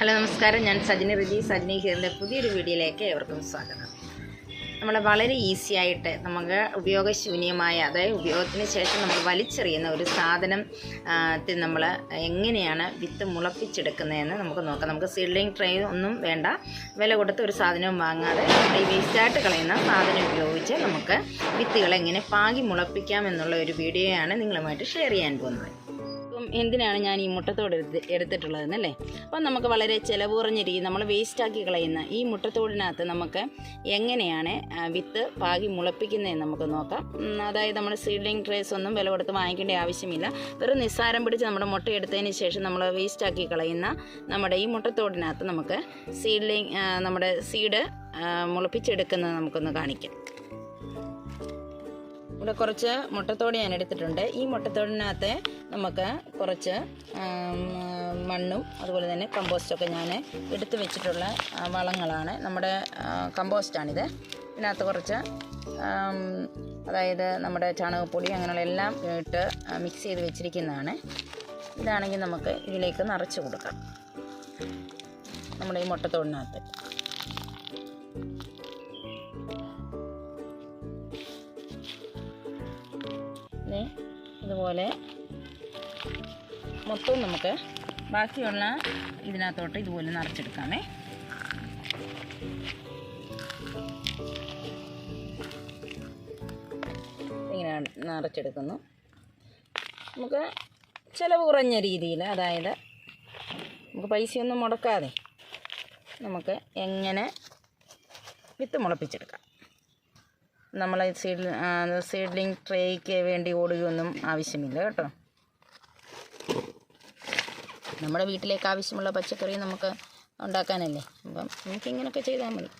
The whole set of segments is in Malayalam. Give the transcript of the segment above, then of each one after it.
ഹലോ നമസ്കാരം. ഞാൻ സജിനി റിജി സജിനി ഹിയറിന്റെ പുതിയൊരു വീഡിയോയിലേക്ക് ഏവർക്കും സ്വാഗതം. നമ്മൾ വളരെ ഈസി ആയിട്ട് നമുക്ക് ഉപയോഗശൂന്യമായ അതായത് ഉപയോഗത്തിന് ശേഷം നമ്മൾ വലിച്ചെറിയുന്ന ഒരു സാധനം ത്തിൽ നമ്മൾ എങ്ങനെയാണ് വിത്ത് മുളപ്പിച്ചെടുക്കുന്നതെന്ന് നമുക്ക് നോക്കാം. നമുക്ക് സീഡ്ലിംഗ് ട്രേ ഒന്നും വേണ്ട. വില കൊടുത്ത് ഒരു സാധനവും വാങ്ങാതെ ഈ വേസ്റ്റായിട്ട് കളയുന്ന സാധനം ഉപയോഗിച്ച് നമുക്ക് വിത്തുകൾ എങ്ങനെ പാകി മുളപ്പിക്കാം എന്നുള്ള ഒരു വീഡിയോയാണ് നിങ്ങളുമായിട്ട് ഷെയർ ചെയ്യാൻ പോകുന്നത്. അപ്പം എന്തിനാണ് ഞാൻ ഈ മുട്ടത്തോട് എടുത്ത് എടുത്തിട്ടുള്ളതെന്നല്ലേ? അപ്പം നമുക്ക് വളരെ ചിലവ് കുറഞ്ഞ രീതി നമ്മൾ വേസ്റ്റാക്കി കളയുന്ന ഈ മുട്ടത്തോടിനകത്ത് നമുക്ക് എങ്ങനെയാണ് വിത്ത് പാകി മുളപ്പിക്കുന്നതെന്ന് നമുക്ക് നോക്കാം. അതായത് നമ്മൾ സീഡ്ലിംഗ് ട്രേസ് ഒന്നും വില കൊടുത്ത് വാങ്ങിക്കേണ്ട ആവശ്യമില്ല. വെറും നിസ്സാരം പിടിച്ച് നമ്മുടെ മുട്ട എടുത്തതിന് ശേഷം നമ്മൾ വേസ്റ്റാക്കി കളയുന്ന നമ്മുടെ ഈ മുട്ടത്തോടിനകത്ത് നമുക്ക് സീഡ്ലിംഗ് നമ്മുടെ സീഡ് മുളപ്പിച്ചെടുക്കുന്നത് നമുക്കൊന്ന് കാണിക്കാം. ഇവിടെ കുറച്ച് മുട്ടത്തോട് ഞാൻ എടുത്തിട്ടുണ്ട്. ഈ മുട്ടത്തോടിനകത്ത് നമുക്ക് കുറച്ച് മണ്ണും അതുപോലെ തന്നെ കമ്പോസ്റ്റൊക്കെ ഞാൻ എടുത്തു വെച്ചിട്ടുള്ള വളങ്ങളാണ്. നമ്മുടെ കമ്പോസ്റ്റാണിത് ഇതിനകത്ത് കുറച്ച് അതായത് നമ്മുടെ ചാണകപ്പൊടി അങ്ങനെയുള്ള എല്ലാം ഇട്ട് മിക്സ് ചെയ്ത് വെച്ചിരിക്കുന്നതാണ്. ഇതാണെങ്കിൽ നമുക്ക് ഇതിലേക്ക് നിറച്ച് കൊടുക്കാം. നമ്മുടെ ഈ മുട്ടത്തോടിനകത്ത്. ഇതുപോലെ മൊത്തം നമുക്ക് ബാക്കിയുള്ള ഇതിനകത്തോട്ട് ഇതുപോലെ നിറച്ചെടുക്കാമേ. ഇങ്ങനെ നിറച്ചെടുക്കുന്നു. നമുക്ക് ചിലവ് കുറഞ്ഞ രീതിയിൽ അതായത് നമുക്ക് പൈസയൊന്നും മുടക്കാതെ നമുക്ക് എങ്ങനെ വിത്ത് മുളപ്പിച്ചെടുക്കാം. നമ്മൾ സീഡ് സീഡ്ലിംഗ് ട്രേക്ക് വേണ്ടി ഓടുകയൊന്നും ആവശ്യമില്ല കേട്ടോ. നമ്മുടെ വീട്ടിലേക്ക് ആവശ്യമുള്ള പച്ചക്കറി നമുക്ക് ഉണ്ടാക്കാനല്ലേ? അപ്പം നമുക്ക് ഇങ്ങനെയൊക്കെ ചെയ്താൽ മതി.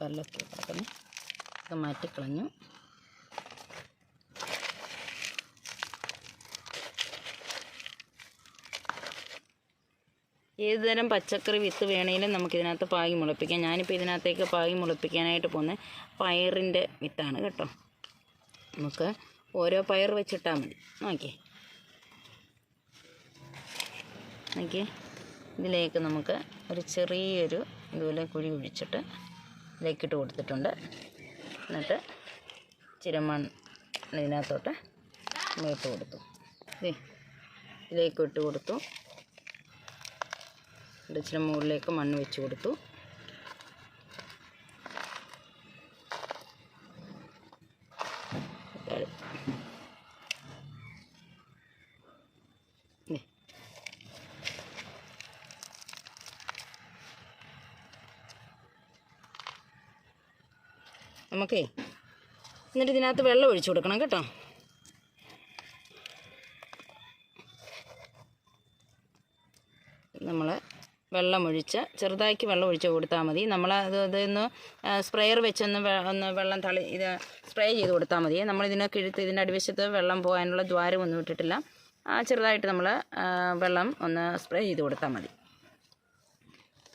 കല്ലൊക്കെ മാറ്റിക്കളഞ്ഞു. ഏത് തരം പച്ചക്കറി വിത്ത് വേണമെങ്കിലും നമുക്കിതിനകത്ത് പാകി മുളപ്പിക്കാം. ഞാനിപ്പോൾ ഇതിനകത്തേക്ക് പാകി മുളപ്പിക്കാനായിട്ട് പോകുന്നത് പയറിന്റെ വിത്താണ് കേട്ടോ. നമുക്ക് ഓരോ പയർ വെച്ചിട്ടാൽ മതി. നോക്കിയേ. നോക്കിയേ. ഇതിലേക്ക് നമുക്ക് ഒരു ചെറിയൊരു ഇതുപോലെ കുഴി ഒഴിച്ചിട്ട് ഇതിലേക്കിട്ട് കൊടുത്തിട്ടുണ്ട്. എന്നിട്ട് ചിരമൺ ഇതിനകത്തോട്ട് ഇട്ട് കൊടുത്തു. ഇതിലേക്ക് ഇട്ട് കൊടുത്തു. ഇവിടെ ഇച്ചിരി മുകളിലേക്ക് മണ്ണ് വെച്ച് കൊടുത്തു. നമുക്കേ എന്നിട്ട് ഇതിനകത്ത് വെള്ളം ഒഴിച്ചു കൊടുക്കണം കേട്ടോ നമ്മൾ വെള്ളമൊഴിച്ച് ചെറുതാക്കി വെള്ളം ഒഴിച്ച് കൊടുത്താൽ മതി. നമ്മൾ അത് ഇതൊന്ന് സ്പ്രെയർ വെച്ചൊന്ന് ഒന്ന് വെള്ളം തളി ഇത് സ്പ്രേ ചെയ്ത് കൊടുത്താൽ മതി. നമ്മളിതിനെ കിഴുത്ത് ഇതിന്റെ അടിവശത്ത് വെള്ളം പോകാനുള്ള ദ്വാരം ഒന്നും ഇട്ടിട്ടില്ല. ആ ചെറുതായിട്ട് നമ്മൾ വെള്ളം ഒന്ന് സ്പ്രേ ചെയ്ത് കൊടുത്താൽ മതി.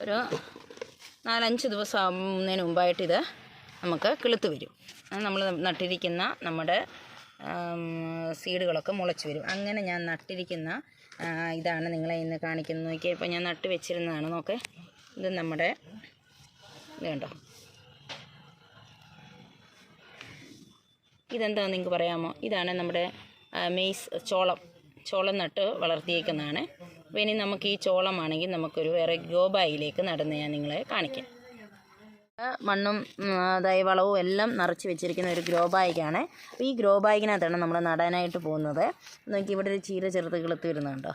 ഒരു നാലഞ്ച് ദിവസം ആവുന്നതിന് മുമ്പായിട്ട് ഇത് നമുക്ക് കിളുത്ത് വരും. നമ്മൾ നട്ടിരിക്കുന്ന നമ്മുടെ സീഡുകളൊക്കെ മുളച്ച് വരും. അങ്ങനെ ഞാൻ നട്ടിരിക്കുന്ന ഇതാണ് നിങ്ങളെ ഇന്ന് കാണിക്കുന്നത്. നോക്കിയാൽ ഇപ്പോൾ ഞാൻ നട്ട് വെച്ചിരുന്നതാണ്. നോക്ക് ഇത് നമ്മുടെ ഇത് കണ്ടോ? ഇതെന്താണെന്ന് നിങ്ങൾക്ക് പറയാമോ? ഇതാണ് നമ്മുടെ മെയ്സ് ചോളം. ചോളം നട്ട് വളർത്തിയേക്കുന്നതാണ്. അപ്പോൾ ഇനി നമുക്ക് ഈ ചോളമാണെങ്കിൽ നമുക്കൊരു വേറെ ഗോബായിലേക്ക് നടന്ന് ഞാൻ നിങ്ങളെ കാണിക്കാം. മണ്ണും അതായത് വളവും എല്ലാം നിറച്ച് വെച്ചിരിക്കുന്ന ഒരു ഗ്രോ ബാഗാണ്. അപ്പോൾ ഈ ഗ്രോ ബാഗിനകത്താണ് നമ്മൾ നടാനായിട്ട് പോകുന്നത്. നോക്കി ഇവിടെ ഒരു ചീര ചെറുത് കിളുത്ത് വരുന്നുണ്ടോ?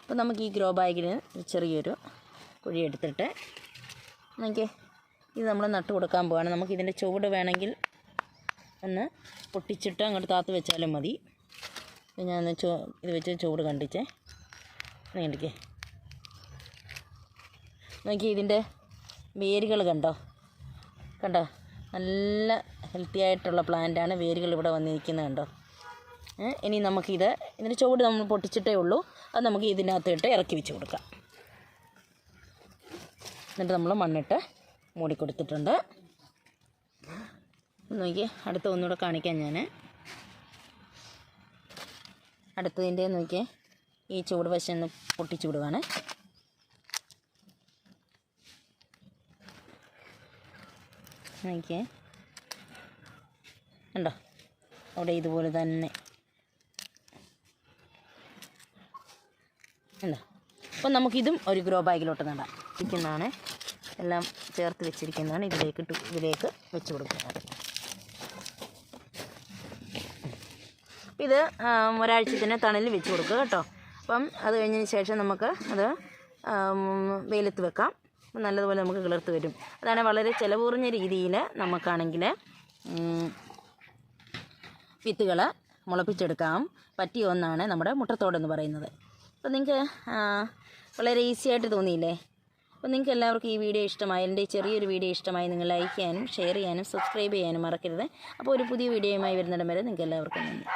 അപ്പോൾ നമുക്ക് ഈ ഗ്രോ ബാഗിന് ചെറിയൊരു കുഴി എടുത്തിട്ട് നമുക്ക് ഇത് നമ്മൾ നട്ട് കൊടുക്കാൻ പോവാണ്. നമുക്ക് ഇതിന്റെ ചുവട് വേണമെങ്കിൽ ഒന്ന് പൊട്ടിച്ചിട്ട് അങ്ങോട്ട് താത്ത് വെച്ചാലും മതി. ഞാൻ ചോ ഇത് വെച്ച് ചുവട് കണ്ടിച്ചേ നീണ്ടിക്കേ നോക്കി ഇതിന്റെ വേരുകൾ കണ്ടോ? കണ്ടോ? നല്ല ഹെൽത്തി ആയിട്ടുള്ള പ്ലാന്റാണ് വേരുകൾ ഇവിടെ വന്നിരിക്കുന്നത് കണ്ടോ? ഇനി നമുക്കിത് ഇതിന്റെ ചുവട് നമ്മൾ പൊട്ടിച്ചിട്ടേ ഉള്ളൂ. അത് നമുക്ക് ഇതിനകത്തിട്ട് ഇറക്കി വെച്ച് കൊടുക്കാം. എന്നിട്ട് നമ്മൾ മണ്ണിട്ട് മൂടി കൊടുത്തിട്ടുണ്ട്. നോക്കി അടുത്ത ഒന്നുകൂടെ കാണിക്കാം ഞാൻ അടുത്തതിന്റെ നോക്കിയേ ഈ ചൂട് വശം ഒന്ന് പൊട്ടിച്ചു നോക്കിയേ കണ്ടോ? അവിടെ ഇതുപോലെ തന്നെ. ഉണ്ടോ അപ്പം നമുക്കിതും ഒരു ഗ്രോ ബാഗിലോട്ട് നടാം. ഇരിക്കുന്നതാണ്. എല്ലാം ചേർത്ത് വെച്ചിരിക്കുന്നതാണ്. ഇതിലേക്ക് ഇതിലേക്ക് വെച്ച് കൊടുക്കുന്നത് ഇത് ഒരാഴ്ചത്തിന് തണലിൽ വെച്ച് കൊടുക്കുക കേട്ടോ. അപ്പം അത് കഴിഞ്ഞതിന് ശേഷം നമുക്ക് അത് വെയിലത്ത് വെക്കാം. നല്ലതുപോലെ നമുക്ക് കിളിർത്ത് വരും. അതാണ് വളരെ ചിലവ് രീതിയിൽ നമുക്കാണെങ്കിൽ വിത്തുകൾ മുളപ്പിച്ചെടുക്കാം. പറ്റിയ ഒന്നാണ് നമ്മുടെ മുട്ടത്തോടെന്ന് പറയുന്നത്. അപ്പോൾ നിങ്ങൾക്ക് വളരെ ഈസി ആയിട്ട് തോന്നിയില്ലേ? അപ്പോൾ നിങ്ങൾക്ക് എല്ലാവർക്കും ഈ വീഡിയോ ഇഷ്ടമായി എന്റെ ചെറിയൊരു വീഡിയോ ഇഷ്ടമായി നിങ്ങൾ ലൈക്ക് ചെയ്യാനും ഷെയർ ചെയ്യാനും സബ്സ്ക്രൈബ് ചെയ്യാനും മറക്കരുത്. അപ്പോൾ ഒരു പുതിയ വീഡിയോയുമായി വരുന്നിടം വരെ നിങ്ങൾക്ക് എല്ലാവർക്കും നന്ദി.